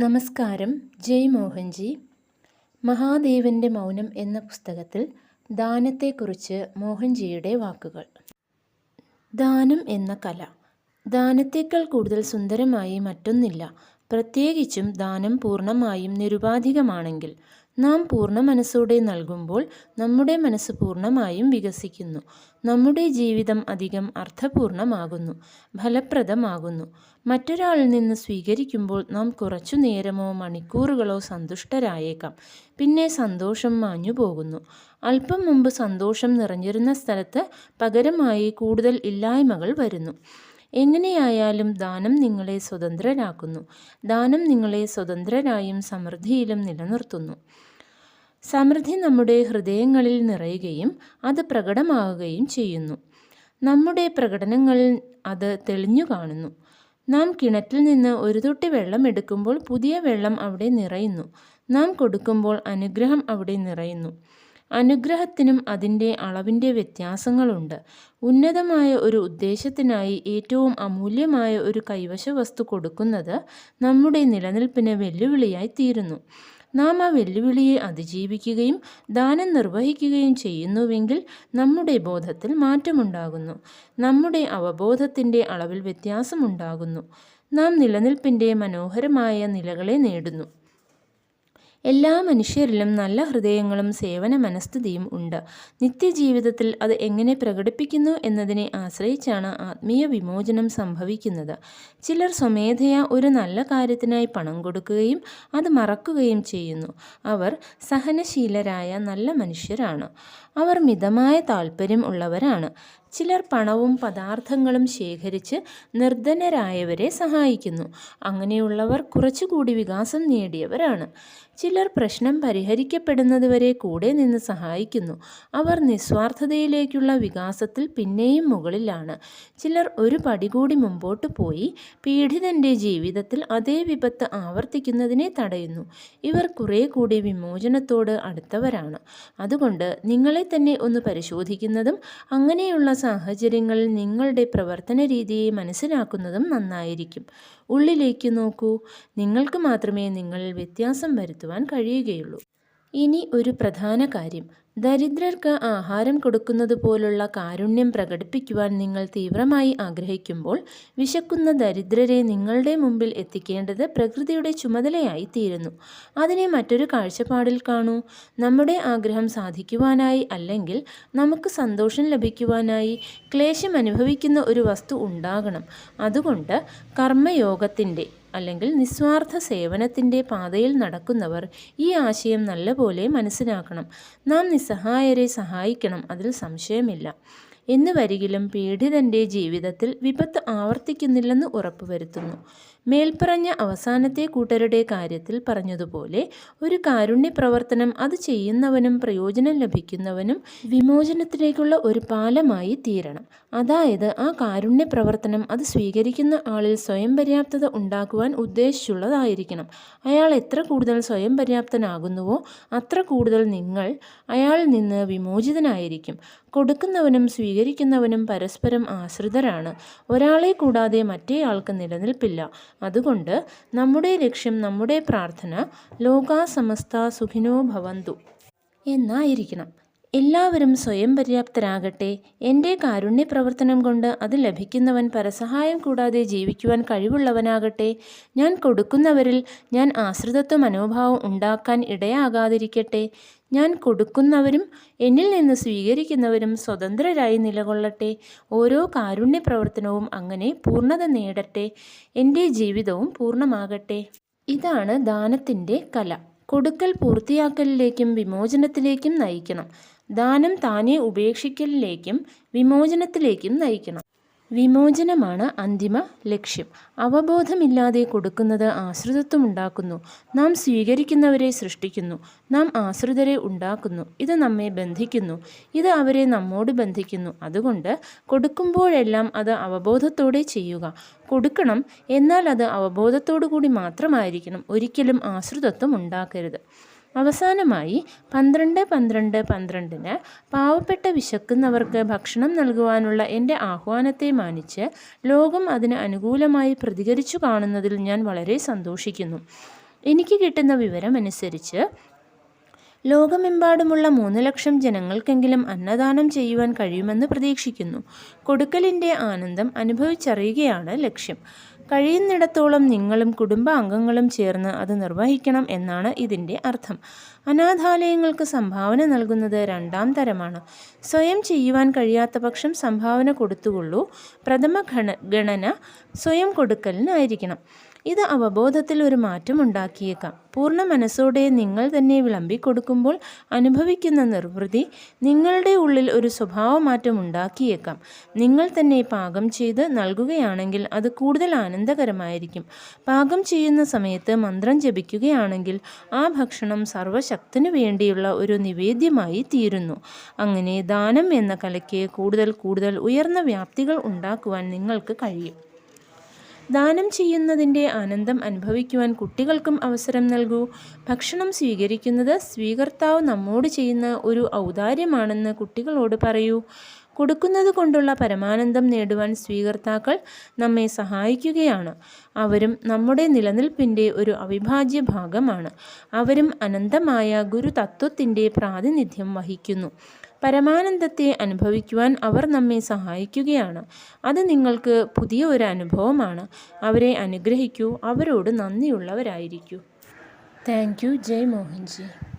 നമസ്കാരം. ജയ് മോഹൻജി. മഹാദേവന്റെ മൗനം എന്ന പുസ്തകത്തിൽ ദാനത്തെക്കുറിച്ച് മോഹൻജിയുടെ വാക്കുകൾ. ദാനം എന്ന കല. ദാനത്തേക്കാൾ കൂടുതൽ സുന്ദരമായി മറ്റൊന്നില്ല. പ്രത്യേകിച്ചും ദാനം പൂർണമായും നിരുപാധികമാണെങ്കിൽ നാം പൂർണ മനസ്സോടെ നൽകുമ്പോൾ നമ്മുടെ മനസ്സ് പൂർണമായും വികസിക്കുന്നു. നമ്മുടെ ജീവിതം അധികം അർത്ഥപൂർണമാകുന്നു ഫലപ്രദമാകുന്നു. മറ്റൊരാളിൽ നിന്ന് സ്വീകരിക്കുമ്പോൾ നാം കുറച്ചു നേരമോ മണിക്കൂറുകളോ സന്തുഷ്ടരായേക്കാം. പിന്നെ സന്തോഷം മാഞ്ഞു പോകുന്നു. അല്പം മുമ്പ് സന്തോഷം നിറഞ്ഞിരുന്ന സ്ഥലത്ത് പകരമായി കൂടുതൽ ഇല്ലായ്മകൾ വരുന്നു. എങ്ങനെയായാലും ദാനം നിങ്ങളെ സ്വതന്ത്രരാക്കുന്നു. ദാനം നിങ്ങളെ സ്വതന്ത്രരായും സമൃദ്ധിയിലും നിലനിർത്തുന്നു. സമൃദ്ധി നമ്മുടെ ഹൃദയങ്ങളിൽ നിറയുകയും അത് പ്രകടമാവുകയും ചെയ്യുന്നു. നമ്മുടെ പ്രകടനങ്ങളിൽ അത് തെളിഞ്ഞു കാണുന്നു. നാം കിണറ്റിൽ നിന്ന് ഒരു തൊട്ടി വെള്ളം എടുക്കുമ്പോൾ പുതിയ വെള്ളം അവിടെ നിറയുന്നു. നാം കൊടുക്കുമ്പോൾ അനുഗ്രഹം അവിടെ നിറയുന്നു. അനുഗ്രഹത്തിനും അതിന്റെ അളവിന്റെ വ്യത്യാസങ്ങളുണ്ട്. ഉന്നതമായ ഒരു ഉദ്ദേശത്തിനായി ഏറ്റവും അമൂല്യമായ ഒരു കൈവശ വസ്തു കൊടുക്കുന്നത് നമ്മുടെ നിലനിൽപ്പിന് വെല്ലുവിളിയായി തീരുന്നു. നാം ആ വെല്ലുവിളിയെ അതിജീവിക്കുകയും ദാനം നിർവഹിക്കുകയും ചെയ്യുന്നുവെങ്കിൽ നമ്മുടെ ബോധത്തിൽ മാറ്റമുണ്ടാകുന്നു. നമ്മുടെ അവബോധത്തിന്റെ അളവിൽ വ്യത്യാസമുണ്ടാകുന്നു. നാം നിലനിൽപ്പിന്റെ മനോഹരമായ നിലകളെ നേടുന്നു. എല്ലാ മനുഷ്യരിലും നല്ല ഹൃദയങ്ങളും സേവന മനസ്ഥിതിയും ഉണ്ട്. നിത്യജീവിതത്തിൽ അത് എങ്ങനെ പ്രകടിപ്പിക്കുന്നു എന്നതിനെ ആശ്രയിച്ചാണ് ആത്മീയ വിമോചനം സംഭവിക്കുന്നത്. ചിലർ സ്വമേധയാ ഒരു നല്ല കാര്യത്തിനായി പണം കൊടുക്കുകയും അത് മറക്കുകയും ചെയ്യുന്നു. അവർ സഹനശീലരായ നല്ല മനുഷ്യരാണ്. അവർ മിതമായ താല്പര്യം ഉള്ളവരാണ്. ചിലർ പണവും പദാർത്ഥങ്ങളും ശേഖരിച്ച് നിർധനരായവരെ സഹായിക്കുന്നു. അങ്ങനെയുള്ളവർ കുറച്ചുകൂടി വികാസം നേടിയവരാണ്. ചിലർ പ്രശ്നം പരിഹരിക്കപ്പെടുന്നതുവരെ കൂടെ നിന്ന് സഹായിക്കുന്നു. അവർ നിസ്വാർത്ഥതയിലേക്കുള്ള വികാസത്തിൽ പിന്നെയും മുകളിലാണ്. ചിലർ ഒരു പടി കൂടി മുമ്പോട്ട് പോയി പീഡിതന്റെ ജീവിതത്തിൽ അതേ വിപത്ത് ആവർത്തിക്കുന്നതിനെ തടയുന്നു. ഇവർ കുറേ കൂടി വിമോചനത്തോട് അടുത്തവരാണ്. അതുകൊണ്ട് നിങ്ങളെ തന്നെ ഒന്ന് പരിശോധിക്കുന്നതും അങ്ങനെയുള്ള സാഹചര്യങ്ങളിൽ നിങ്ങളുടെ പ്രവർത്തന രീതിയെ മനസ്സിലാക്കുന്നതും നന്നായിരിക്കും. ഉള്ളിലേക്ക് നോക്കൂ. നിങ്ങൾക്ക് മാത്രമേ നിങ്ങളിൽ വ്യത്യാസം വരുത്തുവാൻ കഴിയുകയുള്ളൂ. ഇനി ഒരു പ്രധാന കാര്യം. ദരിദ്രർക്ക് ആഹാരം കൊടുക്കുന്നത് പോലുള്ള കാരുണ്യം പ്രകടിപ്പിക്കുവാൻ നിങ്ങൾ തീവ്രമായി ആഗ്രഹിക്കുമ്പോൾ വിശക്കുന്ന ദരിദ്രരെ നിങ്ങളുടെ മുമ്പിൽ എത്തിക്കേണ്ടത് പ്രകൃതിയുടെ ചുമതലയായി തീരുന്നു. അതിനെ മറ്റൊരു കാഴ്ചപ്പാടിൽ കാണൂ. നമ്മുടെ ആഗ്രഹം സാധിക്കുവാനായി അല്ലെങ്കിൽ നമുക്ക് സന്തോഷം ലഭിക്കുവാനായി ക്ലേശം അനുഭവിക്കുന്ന ഒരു വസ്തു ഉണ്ടാകണം. അതുകൊണ്ട് കർമ്മയോഗത്തിന്റെ അല്ലെങ്കിൽ നിസ്വാർത്ഥ സേവനത്തിന്റെ പാതയിൽ നടക്കുന്നവർ ഈ ആശയം നല്ലപോലെ മനസ്സിലാക്കണം. നാം നിസ്സഹായരെ സഹായിക്കണം അതിൽ സംശയമില്ല. എന്ന് വരികിലും പീഡിതന്റെ ജീവിതത്തിൽ വിപത്ത് ആവർത്തിക്കുന്നില്ലെന്ന് ഉറപ്പുവരുത്തുന്നു. മേൽപ്പറഞ്ഞ അവസാനത്തെ കൂട്ടരുടെ കാര്യത്തിൽ പറഞ്ഞതുപോലെ ഒരു കാരുണ്യ പ്രവർത്തനം അത് ചെയ്യുന്നവനും പ്രയോജനം ലഭിക്കുന്നവനും വിമോചനത്തിലേക്കുള്ള ഒരു പാലമായി തീരണം. അതായത് ആ കാരുണ്യ പ്രവർത്തനം അത് സ്വീകരിക്കുന്ന ആളിൽ സ്വയം പര്യാപ്തത ഉണ്ടാക്കുവാൻ ഉദ്ദേശിച്ചുള്ളതായിരിക്കണം. അയാൾ എത്ര കൂടുതൽ സ്വയം പര്യാപ്തനാകുന്നുവോ അത്ര കൂടുതൽ നിങ്ങൾ അയാളിൽ നിന്ന് വിമോചിതനായിരിക്കും. കൊടുക്കുന്നവനും സ്വീകരിക്കുന്നവനും പരസ്പരം ആശ്രിതരാണ്. ഒരാളെ കൂടാതെ മറ്റേയാൾക്ക് നിലനിൽപ്പില്ല. അതുകൊണ്ട് നമ്മുടെ ലക്ഷ്യം നമ്മുടെ പ്രാർത്ഥന ലോകാസമസ്ത സുഖിനോ ഭവന്തു. എന്നായിരിക്കണം. എല്ലാവരും സ്വയം പര്യാപ്തരാകട്ടെ. എന്റെ കാരുണ്യ പ്രവർത്തനം കൊണ്ട് അത് ലഭിക്കുന്നവൻ പരസഹായം കൂടാതെ ജീവിക്കുവാൻ കഴിവുള്ളവനാകട്ടെ. ഞാൻ കൊടുക്കുന്നവരിൽ ഞാൻ ആശ്രിതത്വ മനോഭാവം ഉണ്ടാക്കാൻ ഇടയാകാതിരിക്കട്ടെ. ഞാൻ കൊടുക്കുന്നവരും എന്നിൽ നിന്ന് സ്വീകരിക്കുന്നവരും സ്വതന്ത്രരായി നിലകൊള്ളട്ടെ. ഓരോ കാരുണ്യ പ്രവർത്തനവും അങ്ങനെ പൂർണത നേടട്ടെ. എന്റെ ജീവിതവും പൂർണമാകട്ടെ. ഇതാണ് ദാനത്തിന്റെ കല. കൊടുക്കൽ പൂർത്തിയാക്കലിലേക്കും വിമോചനത്തിലേക്കും നയിക്കണം. ദാനം താനെ ഉപേക്ഷിക്കലിലേക്കും വിമോചനത്തിലേക്കും നയിക്കണം. വിമോചനമാണ് അന്തിമ ലക്ഷ്യം. അവബോധമില്ലാതെ കൊടുക്കുന്നത് ആശ്രിതത്വമുണ്ടാക്കുന്നു. നാം സ്വീകരിക്കുന്നവരെ സൃഷ്ടിക്കുന്നു. നാം ആശ്രിതരെ ഉണ്ടാക്കുന്നു. ഇത് നമ്മെ ബന്ധിക്കുന്നു. ഇത് അവരെ നമ്മോട് ബന്ധിക്കുന്നു. അതുകൊണ്ട് കൊടുക്കുമ്പോഴെല്ലാം അത് അവബോധത്തോടെ ചെയ്യുക. കൊടുക്കണം എന്നാൽ അത് അവബോധത്തോടു കൂടി മാത്രമായിരിക്കണം. ഒരിക്കലും ആശ്രിതത്വം ഉണ്ടാക്കരുത്. അവസാനമായി പന്ത്രണ്ട് പന്ത്രണ്ട് പന്ത്രണ്ടിന് പാവപ്പെട്ട വിശക്കുന്നവർക്ക് ഭക്ഷണം നൽകുവാനുള്ള എന്റെ ആഹ്വാനത്തെ മാനിച്ച് ലോകം അതിന് അനുകൂലമായി പ്രതികരിച്ചു കാണുന്നതിൽ ഞാൻ വളരെ സന്തോഷിക്കുന്നു. എനിക്ക് കിട്ടുന്ന വിവരമനുസരിച്ച് ലോകമെമ്പാടുമുള്ള മൂന്ന് ലക്ഷം ജനങ്ങൾക്കെങ്കിലും അന്നദാനം ചെയ്യുവാൻ കഴിയുമെന്ന് പ്രതീക്ഷിക്കുന്നു. കൊടുക്കലിന്റെ ആനന്ദം അനുഭവിച്ചറിയുകയാണ് ലക്ഷ്യം. കഴിയുന്നിടത്തോളം നിങ്ങളും കുടുംബാംഗങ്ങളും ചേർന്ന് അത് നിർവഹിക്കണം എന്നാണ് ഇതിന്റെ അർത്ഥം. അനാഥാലയങ്ങൾക്ക് സംഭാവന നൽകുന്നത് രണ്ടാം തരമാണ്. സ്വയം ചെയ്യുവാൻ കഴിയാത്ത പക്ഷം സംഭാവന കൊടുത്തുകൊള്ളൂ. പ്രഥമ ഗണ ഗണന സ്വയം കൊടുക്കലിനായിരിക്കണം. ഇത് അവബോധത്തിൽ ഒരു മാറ്റമുണ്ടാക്കിയേക്കാം പൂർണ മനസ്സോടെ നിങ്ങൾ തന്നെ വിളമ്പിക്കൊടുക്കുമ്പോൾ അനുഭവിക്കുന്ന നിർവൃതി നിങ്ങളുടെ ഉള്ളിൽ ഒരു സ്വഭാവമാറ്റം ഉണ്ടാക്കിയേക്കാം. നിങ്ങൾ തന്നെ പാകം ചെയ്ത് നൽകുകയാണെങ്കിൽ അത് കൂടുതൽ ആനന്ദകരമായിരിക്കും. പാകം ചെയ്യുന്ന സമയത്ത് മന്ത്രം ജപിക്കുകയാണെങ്കിൽ ആ ഭക്ഷണം സർവശക്തിനു വേണ്ടിയുള്ള ഒരു നിവേദ്യമായി തീരുന്നു. അങ്ങനെ ദാനം എന്ന കലയ്ക്ക് കൂടുതൽ കൂടുതൽ ഉയർന്ന വ്യാപ്തികൾ ഉണ്ടാക്കുവാൻ നിങ്ങൾക്ക് കഴിയും. ദാനം ചെയ്യുന്നതിന്റെ ആനന്ദം അനുഭവിക്കുവാൻ കുട്ടികൾക്കും അവസരം നൽകൂ. ഭക്ഷണം സ്വീകരിക്കുന്നത് സ്വീകർത്താവ് നമ്മോട് ചെയ്യുന്ന ഒരു ഔദാര്യമാണെന്ന് കുട്ടികളോട് പറയൂ. കൊടുക്കുന്നത് കൊണ്ടുള്ള പരമാനന്ദം നേടുവാൻ സ്വീകർത്താക്കൾ നമ്മെ സഹായിക്കുകയാണ്. അവരും നമ്മുടെ നിലനിൽപ്പിന്റെ ഒരു അവിഭാജ്യ ഭാഗമാണ്. അവരും അനന്തമായ ഗുരുതത്വത്തിന്റെ പ്രാതിനിധ്യം വഹിക്കുന്നു. പരമാനന്ദത്തെ അനുഭവിക്കുവാൻ അവർ നമ്മെ സഹായിക്കുകയാണ്. അത് നിങ്ങൾക്ക് പുതിയ ഒരു അനുഭവമാണ്. അവരെ അനുഗ്രഹിക്കൂ. അവരോട് നന്ദിയുള്ളവരായിരിക്കൂ. Thank you. ജയ് മോഹൻജി.